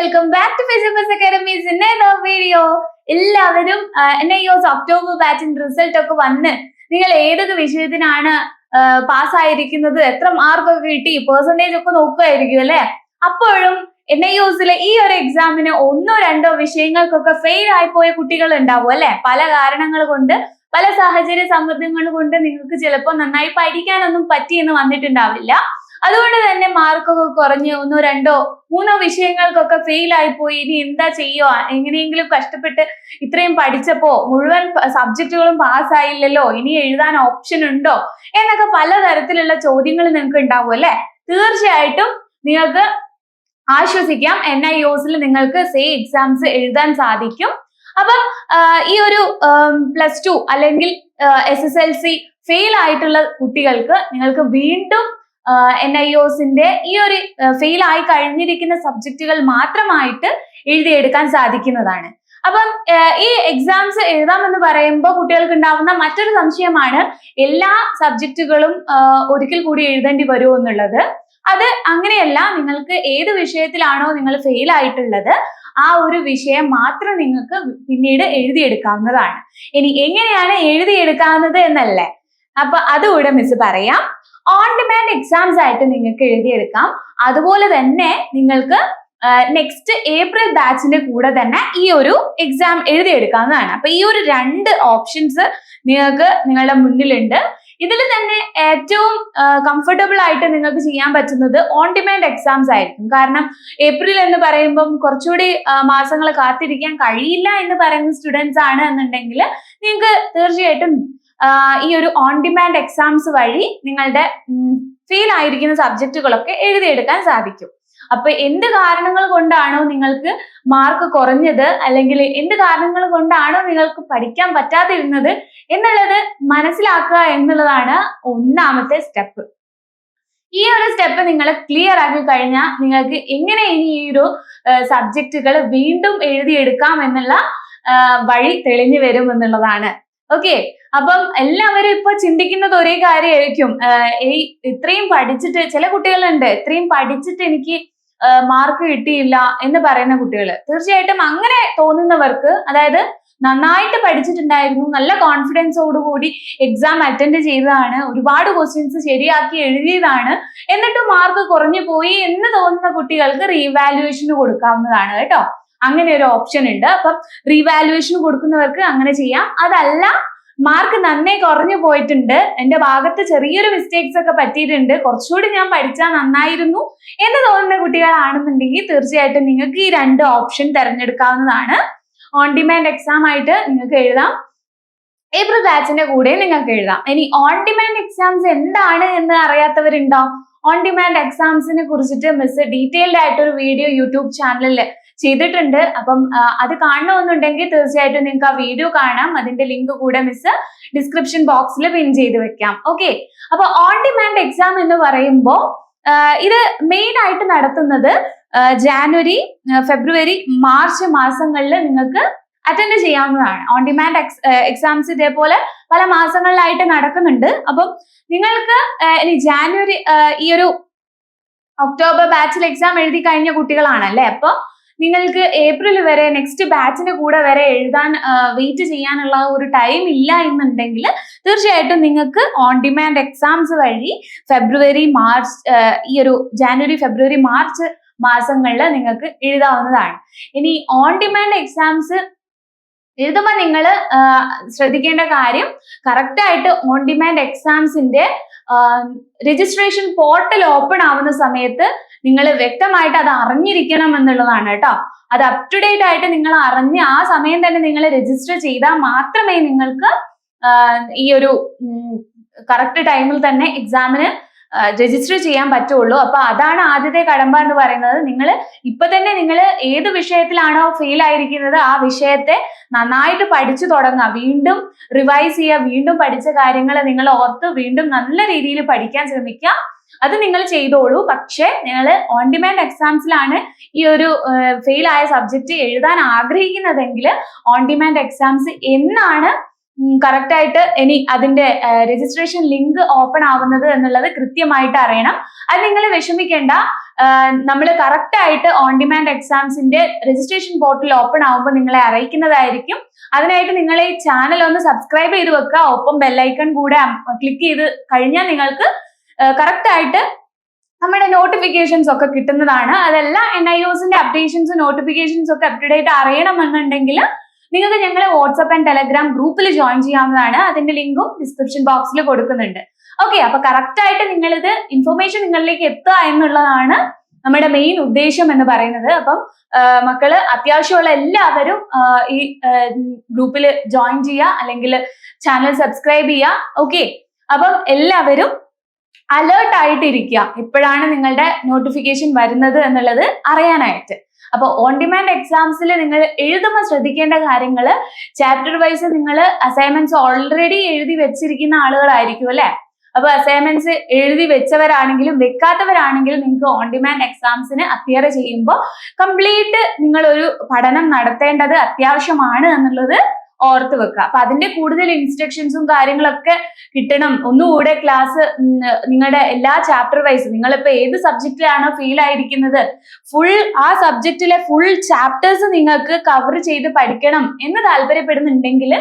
Welcome back to physics academies ഇന്നേതോ video എല്ലാവരും എന്നെ ഈ ഒക്ടോബർ ബാച്ചിന്റെ റിസൾട്ട് ഒക്കെ വന്ന് നിങ്ങൾ ഏതൊക്കെ വിഷയത്തിനാണ് പാസ്സായിരിക്കുന്നത് എത്ര മാർക്കൊക്കെ കിട്ടി പെർസെന്റേജ് ഒക്കെ നോക്കുമായിരിക്കും അല്ലെ? അപ്പോഴും എൻ ഐ യുസിലെ ഈ ഒരു എക്സാമിന് ഒന്നോ രണ്ടോ വിഷയങ്ങൾക്കൊക്കെ ഫെയിൽ ആയിപ്പോയ കുട്ടികൾ ഉണ്ടാവും അല്ലെ? പല കാരണങ്ങൾ കൊണ്ട് പല സാഹചര്യ സമ്മർദ്ദങ്ങൾ കൊണ്ട് നിങ്ങൾക്ക് ചിലപ്പോൾ നന്നായി പഠിക്കാനൊന്നും പറ്റിയെന്ന് വന്നിട്ടുണ്ടാവില്ല. അതുകൊണ്ട് തന്നെ മാർക്കൊക്കെ കുറഞ്ഞ്. ഒന്നോ രണ്ടോ മൂന്നോ വിഷയങ്ങൾക്കൊക്കെ ഫെയിൽ ആയി പോയി. ഇനി എന്താ ചെയ്യുക? എങ്ങനെയെങ്കിലും കഷ്ടപ്പെട്ട് ഇത്രയും പഠിച്ചപ്പോ മുഴുവൻ സബ്ജക്റ്റുകളും പാസ്സായില്ലല്ലോ ഇനി എഴുതാൻ ഓപ്ഷൻ ഉണ്ടോ? എന്നൊക്കെ പലതരത്തിലുള്ള ചോദ്യങ്ങൾ നിങ്ങൾക്ക് ഉണ്ടാവും അല്ലെ? തീർച്ചയായിട്ടും നിങ്ങൾക്ക് ആശ്വസിക്കാം. എൻ ഐ ഒസിൽ നിങ്ങൾക്ക് സേ എക്സാംസ് എഴുതാൻ സാധിക്കും. അപ്പം ഈ ഒരു പ്ലസ് ടു അല്ലെങ്കിൽ S S L C fail ആയിട്ടുള്ള കുട്ടികൾക്ക് നിങ്ങൾക്ക് വീണ്ടും എൻ ഐ ഒസിന്റെ ഈ ഒരു ഫെയിൽ ആയി കഴിഞ്ഞിരിക്കുന്ന സബ്ജക്റ്റുകൾ മാത്രമായിട്ട് എഴുതിയെടുക്കാൻ സാധിക്കുന്നതാണ്. അപ്പം ഈ എക്സാംസ് എഴുതാമെന്ന് പറയുമ്പോൾ കുട്ടികൾക്ക് ഉണ്ടാവുന്ന മറ്റൊരു സംശയമാണ് എല്ലാ സബ്ജക്റ്റുകളും ഒരിക്കൽ കൂടി എഴുതേണ്ടി വരുമോ എന്നുള്ളത്. അത് അങ്ങനെയല്ല നിങ്ങൾക്ക് ഏത് വിഷയത്തിലാണോ നിങ്ങൾ ഫെയിൽ ആയിട്ടുള്ളത് ആ ഒരു വിഷയം മാത്രം നിങ്ങൾക്ക് പിന്നീട് എഴുതിയെടുക്കാവുന്നതാണ്. ഇനി എങ്ങനെയാണ് എഴുതിയെടുക്കാവുന്നത് എന്നല്ലേ? അപ്പൊ അതുകൂടെ മിസ് പറയാം. ഓൺ ഡിമാൻഡ് എക്സാംസ് ആയിട്ട് നിങ്ങൾക്ക് എഴുതിയെടുക്കാം. അതുപോലെ തന്നെ നിങ്ങൾക്ക് നെക്സ്റ്റ് ഏപ്രിൽ ബാച്ചിന്റെ കൂടെ തന്നെ ഈ ഒരു എക്സാം എഴുതിയെടുക്കാവുന്നതാണ്. അപ്പൊ ഈ ഒരു രണ്ട് ഓപ്ഷൻസ് നിങ്ങൾക്ക് നിങ്ങളുടെ മുന്നിലുണ്ട്. ഇതിൽ തന്നെ ഏറ്റവും കംഫർട്ടബിൾ ആയിട്ട് നിങ്ങൾക്ക് ചെയ്യാൻ പറ്റുന്നത് ഓൺ ഡിമാൻഡ് എക്സാംസ് ആയിരിക്കും. കാരണം ഏപ്രിൽ എന്ന് പറയുമ്പം കുറച്ചുകൂടി മാസങ്ങൾ കാത്തിരിക്കാൻ കഴിയില്ല എന്ന് പറയുന്ന സ്റ്റുഡൻസ് ആണ് എന്നുണ്ടെങ്കിൽ നിങ്ങൾക്ക് തീർച്ചയായിട്ടും ഈ ഒരു ഓൺ ഡിമാൻഡ് എക്സാംസ് വഴി നിങ്ങളുടെ ഫീൽ ആയിരിക്കുന്ന സബ്ജക്റ്റുകളൊക്കെ എഴുതിയെടുക്കാൻ സാധിക്കും. അപ്പൊ എന്ത് കാരണങ്ങൾ കൊണ്ടാണോ നിങ്ങൾക്ക് മാർക്ക് കുറഞ്ഞത് അല്ലെങ്കിൽ എന്ത് കാരണങ്ങൾ കൊണ്ടാണോ നിങ്ങൾക്ക് പഠിക്കാൻ പറ്റാതിരുന്നത് എന്നുള്ളത് മനസ്സിലാക്കുക എന്നുള്ളതാണ് ഒന്നാമത്തെ സ്റ്റെപ്പ് ഈ ഒരു സ്റ്റെപ്പ് നിങ്ങൾ ക്ലിയർ ആക്കി കഴിഞ്ഞാൽ നിങ്ങൾക്ക് എങ്ങനെ ഇനി ഈ ഒരു സബ്ജക്റ്റുകൾ വീണ്ടും എഴുതിയെടുക്കാം എന്നുള്ള വഴി തെളിഞ്ഞു വരും എന്നുള്ളതാണ്. ഓക്കെ അപ്പം എല്ലാവരും ഇപ്പൊ ചിന്തിക്കുന്നത് ഒരേ കാര്യമായിരിക്കും. ഈ ഇത്രയും പഠിച്ചിട്ട് ചില കുട്ടികളുണ്ട് ഇത്രയും പഠിച്ചിട്ട് എനിക്ക് മാർക്ക് കിട്ടിയില്ല എന്ന് പറയുന്ന കുട്ടികൾ തീർച്ചയായിട്ടും അങ്ങനെ തോന്നുന്നവർക്ക് അതായത് നന്നായിട്ട് പഠിച്ചിട്ടുണ്ടായിരുന്നു നല്ല കോൺഫിഡൻസോടുകൂടി എക്സാം അറ്റൻഡ് ചെയ്തതാണ് ഒരുപാട് ക്വസ്റ്റ്യൻസ് ശരിയാക്കി എഴുതിയതാണ് എന്നിട്ടും മാർക്ക് കുറഞ്ഞു പോയി എന്ന് തോന്നുന്ന കുട്ടികൾക്ക് റീവാലുവേഷന് കൊടുക്കാവുന്നതാണ് കേട്ടോ. അങ്ങനെ ഒരു ഓപ്ഷൻ ഉണ്ട്. അപ്പം റീവാലുവേഷൻ കൊടുക്കുന്നവർക്ക് അങ്ങനെ ചെയ്യാം. അതല്ല മാർക്ക് നന്നേ കുറഞ്ഞു പോയിട്ടുണ്ട്. എന്റെ ഭാഗത്ത് ചെറിയൊരു മിസ്റ്റേക്സ് ഒക്കെ പറ്റിയിട്ടുണ്ട്. കുറച്ചുകൂടി ഞാൻ പഠിച്ചാൽ നന്നായിരുന്നു എന്ന് തോന്നുന്ന കുട്ടികളാണെന്നുണ്ടെങ്കിൽ തീർച്ചയായിട്ടും നിങ്ങൾക്ക് ഈ രണ്ട് ഓപ്ഷൻ തിരഞ്ഞെടുക്കാവുന്നതാണ്. ഓൺ ഡിമാൻഡ് എക്സാം ആയിട്ട് നിങ്ങൾക്ക് എഴുതാം. ഏപ്രിൽ ബാച്ചിന്റെ കൂടെ നിങ്ങൾക്ക് എഴുതാം. ഇനി ഓൺ ഡിമാൻഡ് എക്സാംസ് എന്താണ് എന്ന് അറിയാത്തവരുണ്ടോ? ഓൺ ഡിമാൻഡ് എക്സാംസിനെ കുറിച്ചിട്ട് മിസ് ഡീറ്റെയിൽഡ് ആയിട്ട് ഒരു വീഡിയോ യൂട്യൂബ് ചാനലിൽ ചെയ്തിട്ടുണ്ട്. അപ്പം അത് കാണണമെന്നുണ്ടെങ്കിൽ തീർച്ചയായിട്ടും നിങ്ങൾക്ക് ആ വീഡിയോ കാണാം. അതിന്റെ ലിങ്ക് കൂടെ മിസ് ഡിസ്ക്രിപ്ഷൻ ബോക്സിൽ പിൻ ചെയ്ത് വെക്കാം. ഓക്കെ അപ്പൊ ഓൺ ഡിമാൻഡ് എക്സാം എന്ന് പറയുമ്പോൾ ഇത് മെയിൻ ആയിട്ട് നടത്തുന്നത് ജാനുവരി ഫെബ്രുവരി മാർച്ച് മാസങ്ങളിൽ നിങ്ങൾക്ക് അറ്റൻഡ് ചെയ്യാവുന്നതാണ്. ഓൺ ഡിമാൻഡ് എക്സാംസ് ഇതേപോലെ പല മാസങ്ങളിലായിട്ട് നടക്കുന്നുണ്ട്. അപ്പം നിങ്ങൾക്ക് ഇനി ജാനുവരി ഈ ഒരു ഒക്ടോബർ ബാച്ചിൽ എക്സാം എഴുതി കഴിഞ്ഞ കുട്ടികളാണല്ലേ? അപ്പോൾ നിങ്ങൾക്ക് ഏപ്രിൽ വരെ നെക്സ്റ്റ് ബാച്ചിന്റെ കൂടെ വരെ എഴുതാൻ വെയിറ്റ് ചെയ്യാനുള്ള ഒരു ടൈം ഇല്ല എന്നുണ്ടെങ്കിൽ തീർച്ചയായിട്ടും നിങ്ങൾക്ക് ഓൺ ഡിമാൻഡ് എക്സാംസ് വഴി ഫെബ്രുവരി മാർച്ച് ഈ ഒരു ജാനുവരി ഫെബ്രുവരി മാർച്ച് മാസങ്ങളിൽ നിങ്ങൾക്ക് എഴുതാവുന്നതാണ്. ഇനി ഓൺ ഡിമാൻഡ് എക്സാംസ് എഴുതുമ്പോൾ നിങ്ങൾ ശ്രദ്ധിക്കേണ്ട കാര്യം കറക്റ്റ് ആയിട്ട് ഓൺ ഡിമാൻഡ് എക്സാംസിന്റെ രജിസ്ട്രേഷൻ പോർട്ടൽ ഓപ്പൺ ആവുന്ന സമയത്ത് നിങ്ങൾ വ്യക്തമായിട്ട് അത് അറിഞ്ഞിരിക്കണം എന്നുള്ളതാണ് കേട്ടോ. അത് അപ് ടു ഡേറ്റ് ആയിട്ട് നിങ്ങൾ അറിഞ്ഞ് ആ സമയം തന്നെ നിങ്ങൾ രജിസ്റ്റർ ചെയ്താൽ മാത്രമേ നിങ്ങൾക്ക് ഈ ഒരു കറക്റ്റ് ടൈമിൽ തന്നെ എക്സാമിന് രജിസ്റ്റർ ചെയ്യാൻ പറ്റുള്ളൂ. അപ്പൊ അതാണ് ആദ്യത്തെ കടമ്പ എന്ന് പറയുന്നത്. നിങ്ങൾ ഇപ്പൊ തന്നെ നിങ്ങൾ ഏത് വിഷയത്തിലാണോ ഫെയിൽ ആയിരിക്കുന്നത് ആ വിഷയത്തെ നന്നായിട്ട് പഠിച്ചു തുടങ്ങുക. വീണ്ടും റിവൈസ് ചെയ്യുക. വീണ്ടും പഠിച്ച കാര്യങ്ങൾ നിങ്ങൾ ഓർത്ത് വീണ്ടും നല്ല രീതിയിൽ പഠിക്കാൻ ശ്രമിക്കുക. അത് നിങ്ങൾ ചെയ്തോളൂ. പക്ഷേ നിങ്ങൾ ഓൺ ഡിമാൻഡ് എക്സാംസിലാണ് ഈ ഒരു ഫെയിൽ ആയ സബ്ജക്റ്റ് എഴുതാൻ ആഗ്രഹിക്കുന്നതെങ്കിൽ ഓൺ ഡിമാൻഡ് എക്സാംസ് എന്നാണ് കറക്റ്റ് ആയിട്ട് ഇനി അതിന്റെ രജിസ്ട്രേഷൻ ലിങ്ക് ഓപ്പൺ ആവുന്നത് എന്നുള്ളത് കൃത്യമായിട്ട് അറിയണം. അത് നിങ്ങൾ വിഷമിക്കേണ്ട. നമ്മൾ കറക്റ്റ് ആയിട്ട് ഓൺ ഡിമാൻഡ് എക്സാംസിന്റെ രജിസ്ട്രേഷൻ പോർട്ടൽ ഓപ്പൺ ആവുമ്പോൾ നിങ്ങളെ അറിയിക്കുന്നതായിരിക്കും. അതിനായിട്ട് നിങ്ങൾ ഈ ചാനൽ ഒന്ന് സബ്സ്ക്രൈബ് ചെയ്ത് വെക്കുക. ഒപ്പം ബെല്ലൈക്കൺ കൂടെ ക്ലിക്ക് ചെയ്ത് കഴിഞ്ഞാൽ നിങ്ങൾക്ക് കറക്റ്റ് ആയിട്ട് നമ്മുടെ നോട്ടിഫിക്കേഷൻസ് ഒക്കെ കിട്ടുന്നതാണ്. അതെല്ലാം എൻ ഐ ഒസിന്റെ അപ്ഡേഷൻസ് നോട്ടിഫിക്കേഷൻസ് ഒക്കെ അപ്ഡേറ്റ് അറിയണമെന്നുണ്ടെങ്കിൽ നിങ്ങൾക്ക് ഞങ്ങളെ വാട്സപ്പ് ആൻഡ് ടെലഗ്രാം ഗ്രൂപ്പിൽ ജോയിൻ ചെയ്യാവുന്നതാണ്. അതിന്റെ ലിങ്കും ഡിസ്ക്രിപ്ഷൻ ബോക്സിൽ കൊടുക്കുന്നുണ്ട്. ഓക്കെ അപ്പൊ കറക്റ്റ് ആയിട്ട് നിങ്ങൾ ഇത് ഇൻഫർമേഷൻ നിങ്ങളിലേക്ക് എത്തുക എന്നുള്ളതാണ് നമ്മുടെ മെയിൻ ഉദ്ദേശം എന്ന് പറയുന്നത്. അപ്പം മക്കൾ അത്യാവശ്യമുള്ള എല്ലാവരും ഈ ഗ്രൂപ്പിൽ ജോയിൻ ചെയ്യുക അല്ലെങ്കിൽ ചാനൽ സബ്സ്ക്രൈബ് ചെയ്യുക. ഓക്കെ അപ്പം എല്ലാവരും അലേർട്ട് ആയിട്ടിരിക്കുക. എപ്പോഴാണ് നിങ്ങളുടെ നോട്ടിഫിക്കേഷൻ വരുന്നത് എന്നുള്ളത് അറിയാനായിട്ട്. അപ്പൊ ഓൺ ഡിമാൻഡ് എക്സാംസിൽ നിങ്ങൾ എഴുതുമ്പോൾ ശ്രദ്ധിക്കേണ്ട കാര്യങ്ങൾ ചാപ്റ്റർ വൈസ് നിങ്ങൾ അസൈൻമെന്റ്സ് ഓൾറെഡി എഴുതി വെച്ചിരിക്കുന്ന ആളുകളായിരിക്കും അല്ലെ? അപ്പൊ അസൈൻമെന്റ്സ് എഴുതി വെച്ചവരാണെങ്കിലും വെക്കാത്തവരാണെങ്കിലും നിങ്ങൾക്ക് ഓൺ ഡിമാൻഡ് എക്സാംസിന് അപ്പിയർ ചെയ്യുമ്പോൾ കംപ്ലീറ്റ് നിങ്ങൾ ഒരു പഠനം നടത്തേണ്ടത് അത്യാവശ്യമാണ് എന്നുള്ളത് ഓർത്ത് വെക്കുക. അപ്പൊ അതിന്റെ കൂടുതൽ ഇൻസ്ട്രക്ഷൻസും കാര്യങ്ങളൊക്കെ കിട്ടണം. ഒന്നുകൂടെ ക്ലാസ് നിങ്ങളുടെ എല്ലാ ചാപ്റ്റർ വൈസ് നിങ്ങളിപ്പോ ഏത് സബ്ജക്റ്റിലാണോ ഫീൽ ആയിരിക്കുന്നത് ഫുൾ ആ സബ്ജക്റ്റിലെ ഫുൾ ചാപ്റ്റേഴ്സ് നിങ്ങൾക്ക് കവർ ചെയ്ത് പഠിക്കണം എന്ന് താല്പര്യപ്പെടുന്നുണ്ടെങ്കിൽ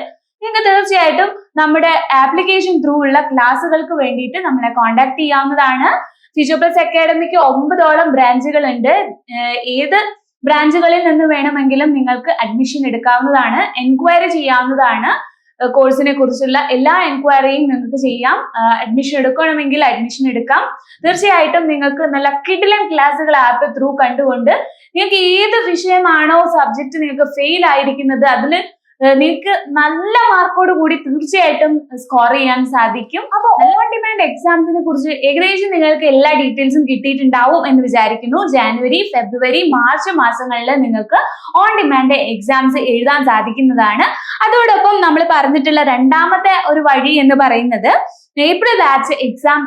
നിങ്ങൾക്ക് തീർച്ചയായിട്ടും നമ്മുടെ ആപ്ലിക്കേഷൻ ത്രൂ ഉള്ള ക്ലാസ്സുകൾക്ക് വേണ്ടിയിട്ട് നമ്മളെ കോൺടാക്ട് ചെയ്യാവുന്നതാണ്. ഫിസിയോപ്ലസ് അക്കാഡമിക്ക് ഒമ്പതോളം ബ്രാഞ്ചുകൾ ഉണ്ട് ഏത് ബ്രാഞ്ചുകളിൽ നിന്ന് വേണമെങ്കിലും നിങ്ങൾക്ക് അഡ്മിഷൻ എടുക്കാവുന്നതാണ്. എൻക്വയറി ചെയ്യാവുന്നതാണ്. കോഴ്സിനെ കുറിച്ചുള്ള എല്ലാ എൻക്വയറിയും നിങ്ങൾക്ക് ചെയ്യാം. അഡ്മിഷൻ എടുക്കണമെങ്കിൽ അഡ്മിഷൻ എടുക്കാം. തീർച്ചയായിട്ടും നിങ്ങൾക്ക് നല്ല കിഡിലൻ ക്ലാസ്സുകൾ ആപ്പ് ത്രൂ കണ്ടുകൊണ്ട് നിങ്ങൾക്ക് ഏത് വിഷയമാണോ സബ്ജക്റ്റ് നിങ്ങൾക്ക് ഫെയിൽ ആയിരിക്കുന്നത് അതിന് നിങ്ങൾക്ക് നല്ല മാർക്കോട് കൂടി തീർച്ചയായിട്ടും സ്കോർ ചെയ്യാൻ സാധിക്കും. അപ്പോൾ ഓൺ ഡിമാൻഡ് എക്സാംസിനെ കുറിച്ച് ഏകദേശം നിങ്ങൾക്ക് എല്ലാ ഡീറ്റെയിൽസും കിട്ടിയിട്ടുണ്ടാവും എന്ന് വിചാരിക്കുന്നു. ജാനുവരി ഫെബ്രുവരി മാർച്ച് മാസങ്ങളിൽ നിങ്ങൾക്ക് ഓൺ ഡിമാൻഡ് എക്സാംസ് എഴുതാൻ സാധിക്കുന്നതാണ്. അതോടൊപ്പം നമ്മൾ പറഞ്ഞിട്ടുള്ള രണ്ടാമത്തെ ഒരു വഴി എന്ന് പറയുന്നത് ഏപ്രിൽ ബാച്ച് എക്സാം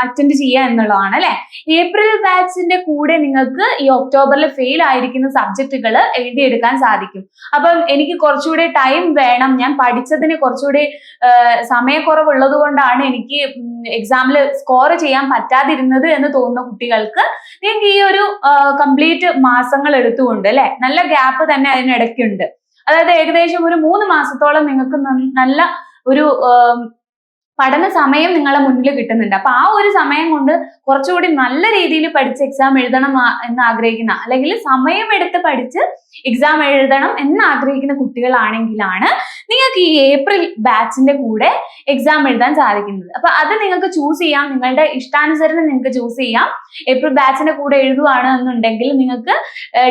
അറ്റൻഡ് ചെയ്യുക എന്നുള്ളതാണ് അല്ലെ? ഏപ്രിൽ ബാച്ചിന്റെ കൂടെ നിങ്ങൾക്ക് ഈ ഒക്ടോബറിൽ ഫെയിൽ ആയിരിക്കുന്ന സബ്ജക്റ്റുകൾ എഴുതിയെടുക്കാൻ സാധിക്കും. അപ്പം എനിക്ക് കുറച്ചുകൂടി ടൈം വേണം. ഞാൻ പഠിച്ചതിന് കുറച്ചുകൂടി സമയക്കുറവുള്ളത് കൊണ്ടാണ് എനിക്ക് എക്സാമിൽ സ്കോർ ചെയ്യാൻ പറ്റാതിരുന്നത് എന്ന് തോന്നുന്ന കുട്ടികൾക്ക് നിങ്ങൾക്ക് ഈ ഒരു കംപ്ലീറ്റ് മാസങ്ങൾ എടുത്തുകൊണ്ട് അല്ലെ? നല്ല ഗ്യാപ്പ് തന്നെ അതിനിടയ്ക്കുണ്ട്. അതായത് ഏകദേശം ഒരു മൂന്ന് മാസത്തോളം നിങ്ങൾക്ക് നല്ല ഒരു പഠന സമയം നിങ്ങളെ മുന്നിൽ കിട്ടുന്നുണ്ട്. അപ്പൊ ആ ഒരു സമയം കൊണ്ട് കുറച്ചുകൂടി നല്ല രീതിയിൽ പഠിച്ച് എക്സാം എഴുതണം എന്ന് ആഗ്രഹിക്കുന്ന അല്ലെങ്കിൽ സമയമെടുത്ത് പഠിച്ച് എക്സാം എഴുതണം എന്ന് ആഗ്രഹിക്കുന്ന കുട്ടികളാണെങ്കിലാണ് നിങ്ങൾക്ക് ഈ ഏപ്രിൽ ബാച്ചിന്റെ കൂടെ എക്സാം എഴുതാൻ സാധിക്കുന്നത്. അപ്പൊ അത് നിങ്ങൾക്ക് ചൂസ് ചെയ്യാം. നിങ്ങളുടെ ഇഷ്ടാനുസരണം നിങ്ങൾക്ക് ചൂസ് ചെയ്യാം. ഏപ്രിൽ ബാച്ചിന്റെ കൂടെ എഴുതുവാണ് എന്നുണ്ടെങ്കിൽ നിങ്ങൾക്ക്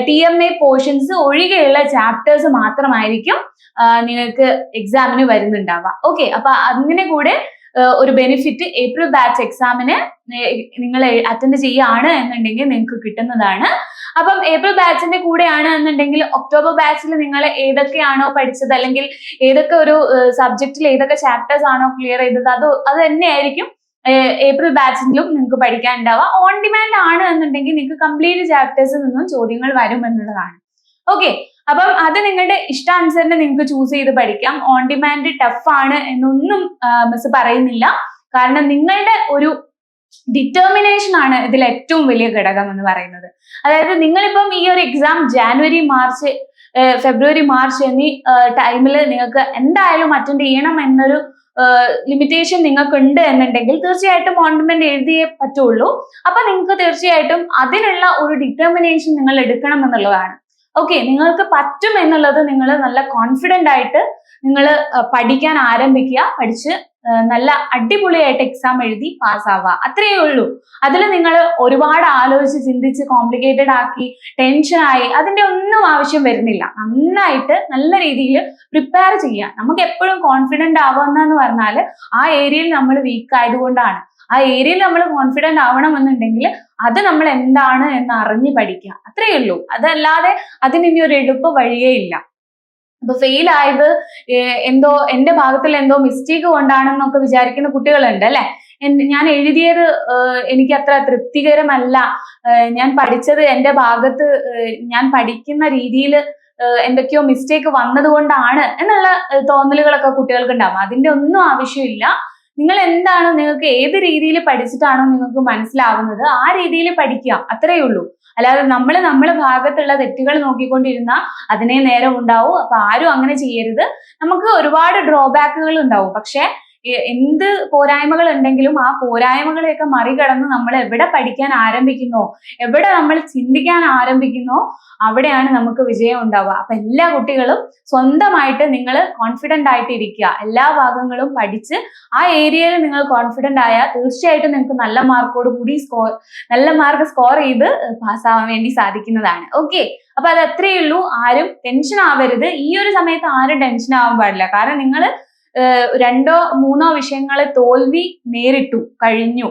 ടി എം എ പോർഷൻസ് ഒഴികെയുള്ള ചാപ്റ്റേഴ്സ് മാത്രമായിരിക്കും നിങ്ങൾക്ക് എക്സാമിന് വരുന്നുണ്ടാവുക. ഓക്കെ അപ്പൊ അതിനെ കൂടെ ഒരു ബെനിഫിറ്റ് ഏപ്രിൽ ബാച്ച് എക്സാമിന് നിങ്ങൾ അറ്റൻഡ് ചെയ്യുകയാണ് എന്നുണ്ടെങ്കിൽ നിങ്ങൾക്ക് കിട്ടുന്നതാണ്. അപ്പം ഏപ്രിൽ ബാച്ചിന്റെ കൂടെയാണ് എന്നുണ്ടെങ്കിൽ ഒക്ടോബർ ബാച്ചിൽ നിങ്ങൾ ഏതൊക്കെയാണോ പഠിച്ചത് അല്ലെങ്കിൽ ഏതൊക്കെ ഒരു സബ്ജക്റ്റിൽ ഏതൊക്കെ ചാപ്റ്റേഴ്സ് ആണോ ക്ലിയർ ചെയ്തത് അത് അത് തന്നെയായിരിക്കും ഏപ്രിൽ ബാച്ചിലും നിങ്ങൾക്ക് പഠിക്കാൻ ഉണ്ടാവുക ഓൺ ഡിമാൻഡ് ആണ് എന്നുണ്ടെങ്കിൽ നിങ്ങൾക്ക് കംപ്ലീറ്റ് ചാപ്റ്റേഴ്സിൽ നിന്നും ചോദ്യങ്ങൾ വരും എന്നുള്ളതാണ്. ഓക്കെ അപ്പം അത് നിങ്ങളുടെ ഇഷ്ടാനുസരണം നിങ്ങൾക്ക് ചൂസ് ചെയ്ത് പഠിക്കാം. ഓൺ ഡിമാൻഡ് ടഫ് ആണ് എന്നൊന്നും മിസ് പറയുന്നില്ല. കാരണം നിങ്ങളുടെ ഒരു ഡിറ്റർമിനേഷൻ ആണ് ഇതിൽ ഏറ്റവും വലിയ ഘടകം എന്ന് പറയുന്നത്. അതായത് നിങ്ങളിപ്പം ഈ ഒരു exam January March February March എന്നീ ടൈമിൽ നിങ്ങൾക്ക് എന്തായാലും അറ്റൻഡ് ചെയ്യണം എന്നൊരു ലിമിറ്റേഷൻ നിങ്ങൾക്ക് ഉണ്ട് എന്നുണ്ടെങ്കിൽ തീർച്ചയായിട്ടും ഓൺമെന്റ് എഴുതിയേ പറ്റുള്ളൂ. അപ്പൊ നിങ്ങൾക്ക് തീർച്ചയായിട്ടും അതിനുള്ള ഒരു ഡിറ്റർമിനേഷൻ നിങ്ങൾ എടുക്കണം എന്നുള്ളതാണ്. ഓക്കെ നിങ്ങൾക്ക് പറ്റും എന്നുള്ളത് നിങ്ങൾ നല്ല കോൺഫിഡന്റ് ആയിട്ട് നിങ്ങൾ പഠിക്കാൻ ആരംഭിക്കുക. പഠിച്ച് നല്ല അടിപൊളിയായിട്ട് എക്സാം എഴുതി പാസ്സാവുക അത്രയേ ഉള്ളൂ. അതിൽ നിങ്ങൾ ഒരുപാട് ആലോചിച്ച് ചിന്തിച്ച് കോംപ്ലിക്കേറ്റഡ് ആക്കി ടെൻഷനായി അതിന്റെ ഒന്നും ആവശ്യം വരുന്നില്ല. നന്നായിട്ട് നല്ല രീതിയിൽ പ്രിപ്പയർ ചെയ്യുക. നമുക്ക് എപ്പോഴും കോൺഫിഡന്റ് എന്ന് പറഞ്ഞാൽ ആ ഏരിയയിൽ നമ്മൾ വീക്ക് ആയതുകൊണ്ടാണ്. ആ ഏരിയയിൽ നമ്മൾ കോൺഫിഡന്റ് ആവണമെന്നുണ്ടെങ്കിൽ അത് നമ്മൾ എന്താണ് എന്ന് അറിഞ്ഞ് പഠിക്കുക. അത്രയേ ഉള്ളൂ. അതല്ലാതെ അതിന് ഇനി ഒരു എളുപ്പ വഴിയേ ഇല്ല. അപ്പൊ ഫെയിൽ ആയത് എന്തോ എന്റെ ഭാഗത്തിൽ എന്തോ മിസ്റ്റേക്ക് കൊണ്ടാണെന്നൊക്കെ വിചാരിക്കുന്ന കുട്ടികളുണ്ട് അല്ലെ? ഞാൻ എഴുതിയത് എനിക്ക് അത്ര തൃപ്തികരമല്ല. ഞാൻ പഠിച്ചത് എന്റെ ഭാഗത്ത് ഞാൻ പഠിക്കുന്ന രീതിയിൽ എന്തൊക്കെയോ മിസ്റ്റേക്ക് വന്നതുകൊണ്ടാണ് എന്നുള്ള തോന്നലുകളൊക്കെ കുട്ടികൾക്ക് ഉണ്ടാവും. അതിന്റെ ഒന്നും ആവശ്യമില്ല. നിങ്ങൾ എന്താണ് നിങ്ങൾക്ക് ഏത് രീതിയിൽ പഠിച്ചിട്ടാണോ നിങ്ങൾക്ക് മനസ്സിലാവുന്നത് ആ രീതിയിൽ പഠിക്കുക അത്രയേ ഉള്ളൂ. അല്ലാതെ നമ്മൾ നമ്മളെ ഭാഗത്തുള്ള തെറ്റുകൾ നോക്കിക്കൊണ്ടിരുന്ന അതിനെ നേരം ഉണ്ടാവും. അപ്പൊ ആരും അങ്ങനെ ചെയ്യരുത്. നമുക്ക് ഒരുപാട് ഡ്രോബാക്കുകൾ ഉണ്ടാവും. പക്ഷെ എന്ത് പോരായ്മകൾ ഉണ്ടെങ്കിലും ആ പോരായ്മകളെയൊക്കെ മറികടന്ന് നമ്മൾ എവിടെ പഠിക്കാൻ ആരംഭിക്കുന്നോ എവിടെ നമ്മൾ ചിന്തിക്കാൻ ആരംഭിക്കുന്നോ അവിടെയാണ് നമുക്ക് വിജയം ഉണ്ടാവുക. അപ്പൊ എല്ലാ കുട്ടികളും സ്വന്തമായിട്ട് നിങ്ങൾ കോൺഫിഡന്റ് ആയിട്ട് ഇരിക്കുക എല്ലാ ഭാഗങ്ങളും പഠിച്ച് ആ ഏരിയയിൽ നിങ്ങൾ കോൺഫിഡന്റ് ആയാൽ തീർച്ചയായിട്ടും നിങ്ങൾക്ക് നല്ല മാർക്കോട് കൂടി സ്കോർ നല്ല മാർക്ക് സ്കോർ ചെയ്ത് പാസ്സാവാൻ വേണ്ടി സാധിക്കുന്നതാണ്. ഓക്കെ അപ്പൊ അത് അത്രയേ ഉള്ളൂ. ആരും ടെൻഷൻ ആവരുത്. ഈ ഒരു സമയത്ത് ആരും ടെൻഷൻ ആവാൻ പാടില്ല. കാരണം നിങ്ങൾ രണ്ടോ മൂന്നോ വിഷയങ്ങളെ തോൽവി നേരിട്ടു കഴിഞ്ഞു.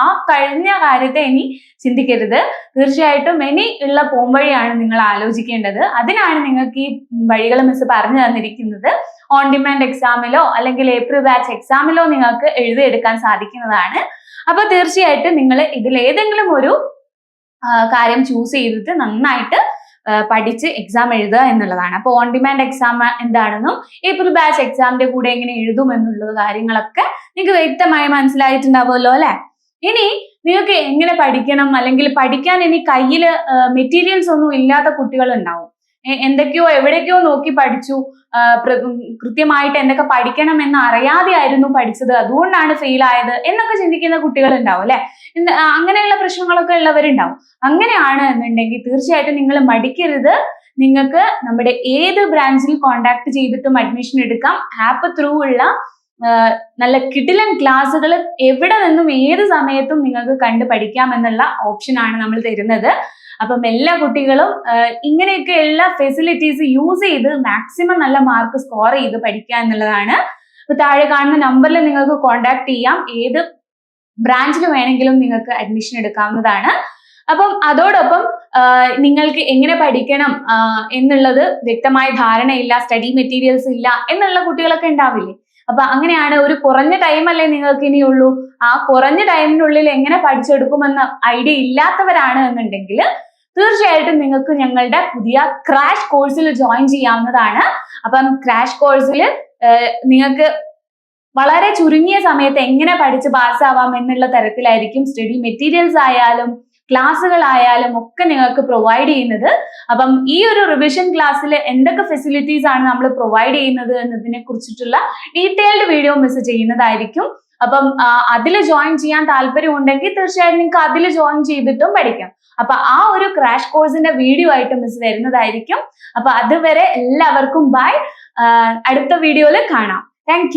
ആ കഴിഞ്ഞ കാര്യത്തെ ഇനി ചിന്തിക്കരുത്. തീർച്ചയായിട്ടും ഇനി ഉള്ള പോംവഴിയാണ് നിങ്ങൾ ആലോചിക്കേണ്ടത്. അതിനാണ് നിങ്ങൾക്ക് ഈ വഴികൾ മിസ് പറഞ്ഞു തന്നിരിക്കുന്നത്. ഓൺ ഡിമാൻഡ് എക്സാമിലോ അല്ലെങ്കിൽ ഏപ്രിൽ ബാച്ച് എക്സാമിലോ നിങ്ങൾക്ക് എഴുതിയെടുക്കാൻ സാധിക്കുന്നതാണ്. അപ്പൊ തീർച്ചയായിട്ടും നിങ്ങൾ ഇതിൽ ഏതെങ്കിലും ഒരു കാര്യം ചൂസ് ചെയ്തിട്ട് നന്നായിട്ട് പഠിച്ച് എക്സാം എഴുതുക എന്നുള്ളതാണ്. അപ്പോൾ ഓൺ ഡിമാൻഡ് എക്സാം എന്താണെന്നും ഏപ്രിൽ ബാച്ച് എക്സാമിന്റെ കൂടെ എങ്ങനെ എഴുതും എന്നുള്ള കാര്യങ്ങളൊക്കെ നിങ്ങൾക്ക് വ്യക്തമായി മനസ്സിലായിട്ടുണ്ടാവുമല്ലോ അല്ലെ? ഇനി നിങ്ങൾക്ക് എങ്ങനെ പഠിക്കണം? അല്ലെങ്കിൽ പഠിക്കാൻ ഇനി കയ്യിൽ മെറ്റീരിയൽസ് ഒന്നും ഇല്ലാത്ത കുട്ടികൾ ഉണ്ടാവും എന്തൊക്കെയോ എവിടേക്കോ നോക്കി പഠിച്ചു. കൃത്യമായിട്ട് എന്തൊക്കെ പഠിക്കണം എന്ന് അറിയാതെ ആയിരുന്നു പഠിച്ചത്. അതുകൊണ്ടാണ് ഫെയിൽ ആയത് എന്നൊക്കെ ചിന്തിക്കുന്ന കുട്ടികൾ ഉണ്ടാവും അല്ലെ? അങ്ങനെയുള്ള പ്രശ്നങ്ങളൊക്കെ ഉള്ളവരുണ്ടാവും. അങ്ങനെയാണ് എന്നുണ്ടെങ്കിൽ തീർച്ചയായിട്ടും നിങ്ങൾ മടിക്കരുത്. നിങ്ങൾക്ക് നമ്മുടെ ഏത് ബ്രാഞ്ചിൽ കോണ്ടാക്ട് ചെയ്തിട്ടും അഡ്മിഷൻ എടുക്കാം. ആപ്പ് ത്രൂ ഉള്ള നല്ല കിടിലൻ ക്ലാസ്സുകൾ എവിടെ നിന്നും ഏത് സമയത്തും നിങ്ങൾക്ക് കണ്ട് പഠിക്കാം എന്നുള്ള ആണ് നമ്മൾ തരുന്നത്. അപ്പം എല്ലാ കുട്ടികളും ഇങ്ങനെയൊക്കെ ഇങ്ങനെയൊക്കെയുള്ള ഫെസിലിറ്റീസ് യൂസ് ചെയ്ത് മാക്സിമം നല്ല മാർക്ക് സ്കോർ ചെയ്ത് പഠിക്കുക എന്നുള്ളതാണ്. അപ്പൊ താഴെ കാണുന്ന നമ്പറിൽ നിങ്ങൾക്ക് കോണ്ടാക്ട് ചെയ്യാം. ഏത് ബ്രാഞ്ചിൽ വേണമെങ്കിലും നിങ്ങൾക്ക് അഡ്മിഷൻ എടുക്കാവുന്നതാണ്. അപ്പം അതോടൊപ്പം നിങ്ങൾക്ക് എങ്ങനെ പഠിക്കണം എന്നുള്ളത് വ്യക്തമായ ധാരണയില്ല സ്റ്റഡി മെറ്റീരിയൽസ് ഇല്ല എന്നുള്ള കുട്ടികളൊക്കെ ഉണ്ടാവില്ലേ? അപ്പൊ അങ്ങനെയാണ് ഒരു കുറഞ്ഞ ടൈം അല്ലേ നിങ്ങൾക്ക് ഇനിയുള്ളൂ? ആ കുറഞ്ഞ ടൈമിനുള്ളിൽ എങ്ങനെ പഠിച്ചെടുക്കുമെന്ന ഐഡിയ ഇല്ലാത്തവരാണ് എന്നുണ്ടെങ്കിൽ തീർച്ചയായിട്ടും നിങ്ങൾക്ക് ഞങ്ങളുടെ പുതിയ ക്രാഷ് കോഴ്സിൽ ജോയിൻ ചെയ്യാവുന്നതാണ്. അപ്പം ക്രാഷ് കോഴ്സിൽ നിങ്ങൾക്ക് വളരെ ചുരുങ്ങിയ സമയത്ത് എങ്ങനെ പഠിച്ച് പാസ്സാവാം എന്നുള്ള തരത്തിലായിരിക്കും സ്റ്റഡി മെറ്റീരിയൽസ് ആയാലും ക്ലാസ്സുകളായാലും ഒക്കെ നിങ്ങൾക്ക് പ്രൊവൈഡ് ചെയ്യുന്നത്. അപ്പം ഈ ഒരു റിവിഷൻ ക്ലാസ്സിൽ എന്തൊക്കെ ഫെസിലിറ്റീസ് ആണ് നമ്മൾ പ്രൊവൈഡ് ചെയ്യുന്നത് എന്നതിനെ കുറിച്ചിട്ടുള്ള ഡീറ്റെയിൽഡ് വീഡിയോ മിസ് ചെയ്യുന്നതായിരിക്കും. അപ്പം അതിൽ ജോയിൻ ചെയ്യാൻ താല്പര്യം ഉണ്ടെങ്കിൽ തീർച്ചയായും നിങ്ങൾക്ക് അതിൽ ജോയിൻ ചെയ്തിട്ടും പഠിക്കാം. അപ്പൊ ആ ഒരു ക്രാഷ് കോഴ്സിന്റെ വീഡിയോ ആയിട്ട് മിസ് വരുന്നതായിരിക്കും. അപ്പൊ അതുവരെ എല്ലാവർക്കും ബൈ അടുത്ത വീഡിയോയിൽ കാണാം. താങ്ക്